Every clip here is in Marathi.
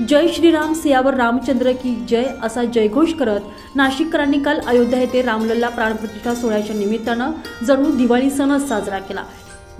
जय श्रीराम सियावर रामचंद्र की जय असा जयघोष करत नाशिककरांनी काल अयोध्या येथे रामलल्ला प्राणप्रतिष्ठा सोहळ्याच्या निमित्तानं जणू दिवाळी सणच साजरा केला.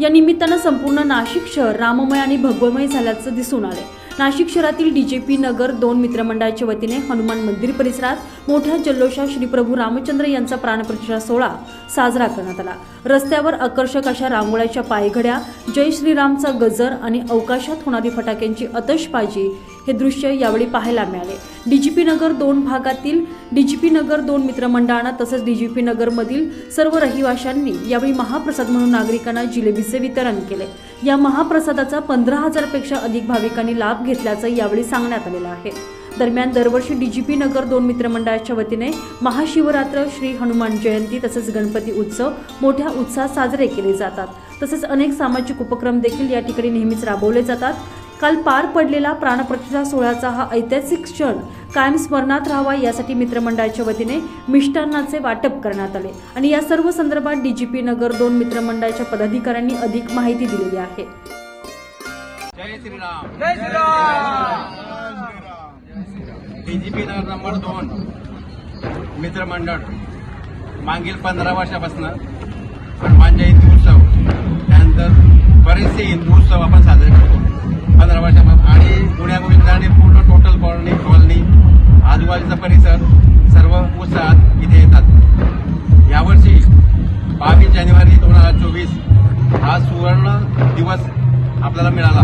या निमित्तानं संपूर्ण नाशिक शहर राममय आणि भगवमय झाल्याचं दिसून आले नाशिक शहरातील डीजेपी नगर दोन मित्रमंडळाच्या वतीने हनुमान मंदिर परिसरात मोठ्या जल्लोषात श्री प्रभू रामचंद्र यांचा प्राणप्रतिष्ठा सोहळा साजरा करण्यात आला. रस्त्यावर आकर्षक अशा रांगोळ्याच्या पायघड्या जय श्रीरामचा गजर आणि अवकाशात होणारी फटाक्यांची अतशबाजी हे दृश्य यावेळी पाहायला मिळाले. डीजीपी नगर दोन भागातील डीजीपी नगर दोन मित्रमंडळांना तसंच डीजीपी नगरमधील सर्व रहिवाशांनी यावेळी महाप्रसाद म्हणून नागरिकांना जिलेबीचे वितरण केले. या महाप्रसादाचा पंधरा हजारपेक्षा अधिक भाविकांनी लाभ घेतल्याचं यावेळी सांगण्यात आलेलं आहे. दरम्यान दरवर्षी डीजीपी नगर दोन मित्रमंडळाच्या वतीने महाशिवरात्र श्री हनुमान जयंती तसेच गणपती उत्सव मोठ्या उत्साहात साजरे केले जातात. तसेच अनेक सामाजिक उपक्रम देखील या ठिकाणी नेहमीच राबवले जातात. काल पार पडलेला प्राणप्रतिष्ठा सोहळ्याचा हा ऐतिहासिक क्षण कायम स्मरणात राहावा यासाठी मित्रमंडळाच्या वतीने मिष्टान्नाचे वाटप करण्यात आले. आणि या सर्व संदर्भात डीजीपी नगर दोन मित्रमंडळाच्या पदाधिकाऱ्यांनी अधिक माहिती दिलेली आहे. जय श्रीराम. जय श्रीराम. डीजीपी नगर नंबर दोन मित्रमंडळ. मागील पंधरा वर्षापासून हनुमान जयंती उत्सव. त्यानंतर बरेचसे हिंदू उत्सव आजूबाजूचा परिसर सर्व उत्साहात इथे येतात. यावर्षी बावीस जानेवारी दोन हजार चोवीस हा सुवर्ण दिवस आपल्याला मिळाला.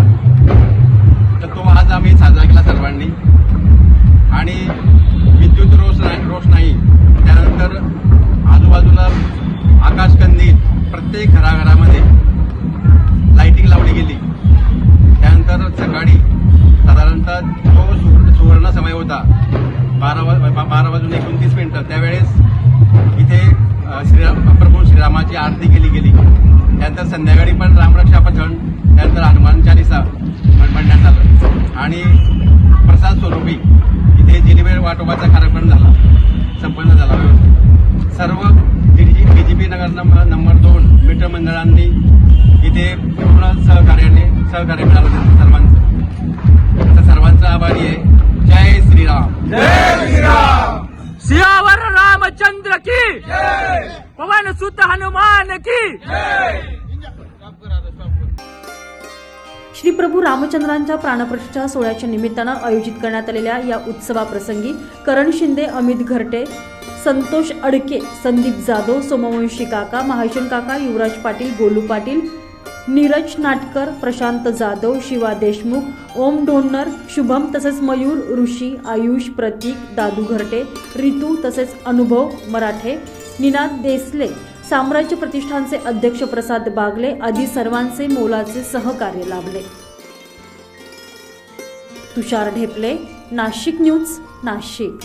तर तो आज आम्ही साजरा केला सर्वांनी. आणि विद्युत रोषणाई रोषणाई त्यानंतर आजूबाजूला आकाशकंदी प्रत्येक घराघरामध्ये लाइटिंग लावली गेली. त्यानंतर सकाळी साधारणतः जो सुवर्ण समय होता बारा बा- बारा वाजून एकोणतीस मिनटं. त्यावेळेस इथे श्रीराम प्रभू श्रीरामाची आरती केली गेली. त्यानंतर संध्याकाळी पण रामरक्षा पठण त्यानंतर हनुमान चालिसा म्हणण्यात आलं. आणि प्रसाद स्वरूपी इथे जिलेबी वाटोबाचा कार्यक्रम झाला. संपन्न झाला व्यवस्थित. सर्व डीजीपी नगर नंबर नंबर दोन मित्र मंडळांनी इथे पूर्ण सहकार्याने सहकार्य मिळालं. सर्वांचं. सर्वांचा आभारी आहे. जय श्रीराम. रामचंद्र की। पवन सुत हनुमान की। श्री प्रभू रामचंद्रांच्या प्राणप्रतिष्ठा सोहळ्याच्या निमित्तानं आयोजित करण्यात आलेल्या या उत्सवाप्रसंगी करण शिंदे अमित घरटे संतोष अडके संदीप जाधव सोमवंशी काका महाजन काका युवराज पाटील गोलू पाटील नीरज नाटकर प्रशांत जाधव शिवा देशमुख ओम डोन्नर शुभम तसेच मयूर ऋषी आयुष प्रतीक दादू घरटे रितू तसेच अनुभव मराठे निनाद देसले साम्राज्य प्रतिष्ठानचे अध्यक्ष प्रसाद बागले आदी सर्वांचे मोलाचे सहकार्य लाभले. तुषार ढेपले नाशिक न्यूज नाशिक.